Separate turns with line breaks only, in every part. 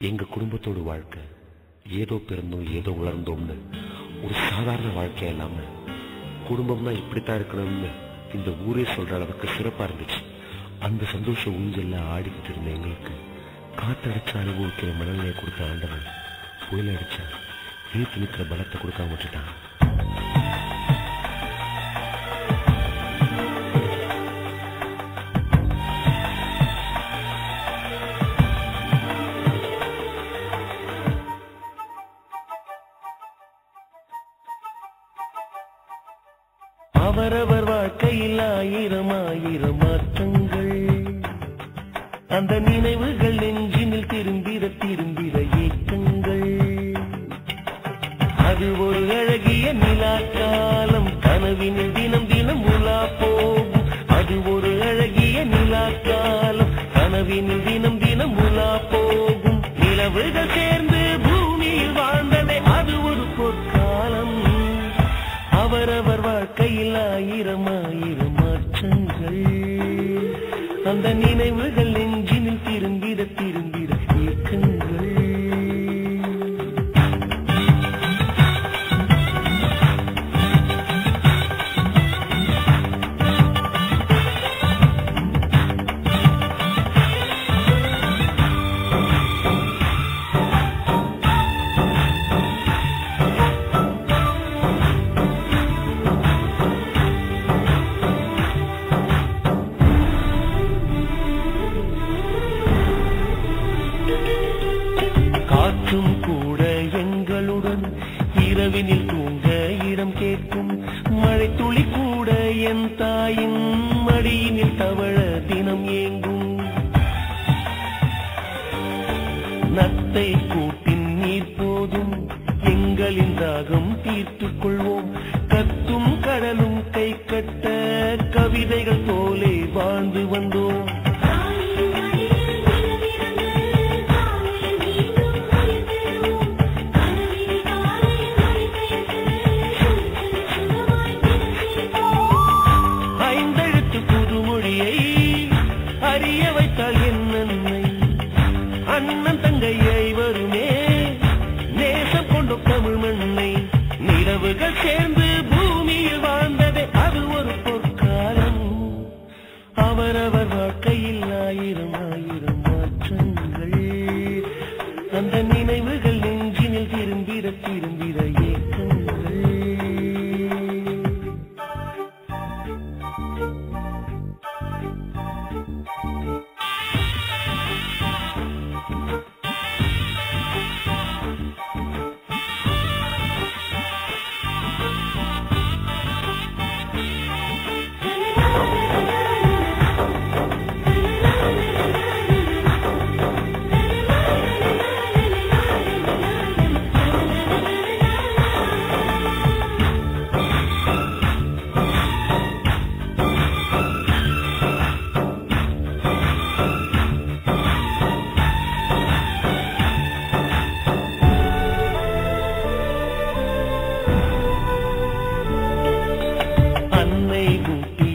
எங்க குடும்பத்தோட வாழ்க்கை ஏதோ பிறந்தோம் ஏதோ உலர்ந்தோம்னு ஒரு சாதாரண வாழ்க்கை இல்லாம குடும்பம்னா இப்படித்தான் இருக்கணும்னு இந்த ஊரே சொல்ற அளவுக்கு சிறப்பா இருந்துச்சு. அந்த சந்தோஷ ஊஞ்சல்ல ஆடிக்கிட்டு இருந்த எங்களுக்கு காத்தடிச்சு அனுபவிக்கிற மனநிலையை கொடுத்த ஆண்டவன் புயல் அடிச்சா இழுத்து நிற்கிற பலத்தை கொடுக்காம விட்டுட்டான்.
அவரவர் வாழ்க்கையில் ஆயிரம் ஆயிரம் மாற்றங்கள். அந்த நினைவுகள் நெஞ்சினில் திரும்பிட திரும்பிட ஏக்கங்கள். அது ஒரு அழகிய நிலா காலம் கனவினில் தினம் தினம் உலா போகும். அது ஒரு அழகிய நிலா காலம் கனவினில் தினம் தினம் உலா போகும். நிலவுகள் அந்த நினைவுகள் தாயின் மடியினில் தவழ தினம் ஏங்கும். நத்தை கூட்டின் நீர் போதும். எங்களின் தாகம் தீர்த்துக் கொள்வோம். கத்தும் கடலும் கை கட்ட கவிதைகள் போலே வாழ்ந்து வந்தோம்.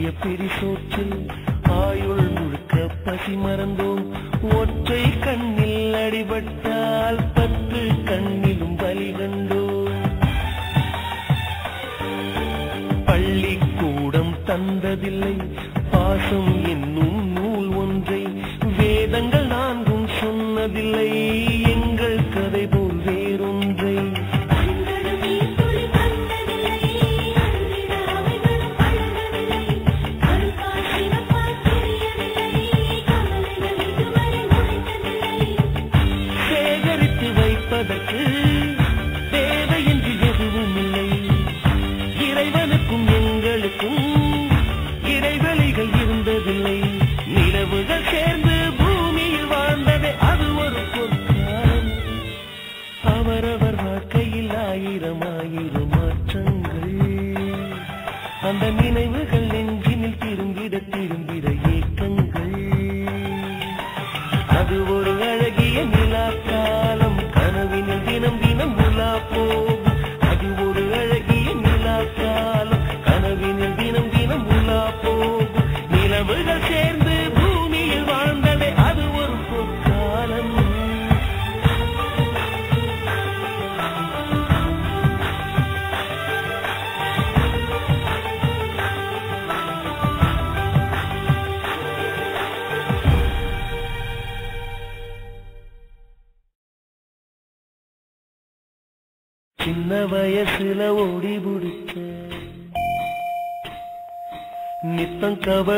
ஊட்டிய பிரிசோற்றில் ஆயுள் முழுக்க பசி மறந்தோம். ஒற்றை கண்ணில் அடிபட்டால் பத்து கண்ணிலும் பலி கண்டோம். பள்ளிக்கூடம் தந்ததில்லை பாசம் என்னும் நூல் ஒன்றை வேதங்கள் நான்கும் சொன்னதில்லை. வைப்பதற்கு தேவை என்று எதுவும் இல்லை. இறைவனுக்கும் எங்களுக்கும் இடைவெளிகள் இருந்ததில்லை. நிலவுகள் சேர்ந்து பூமியில் வாழ்ந்ததே அது ஒரு பொற்காலம். அவரவர் வாழ்க்கையில் ஆயிரம் ஆயிரம் மாற்றங்கள். அந்த நினைவுகள் சின்ன வயசுல ஓடி பிடிச்ச நித்தம் கவ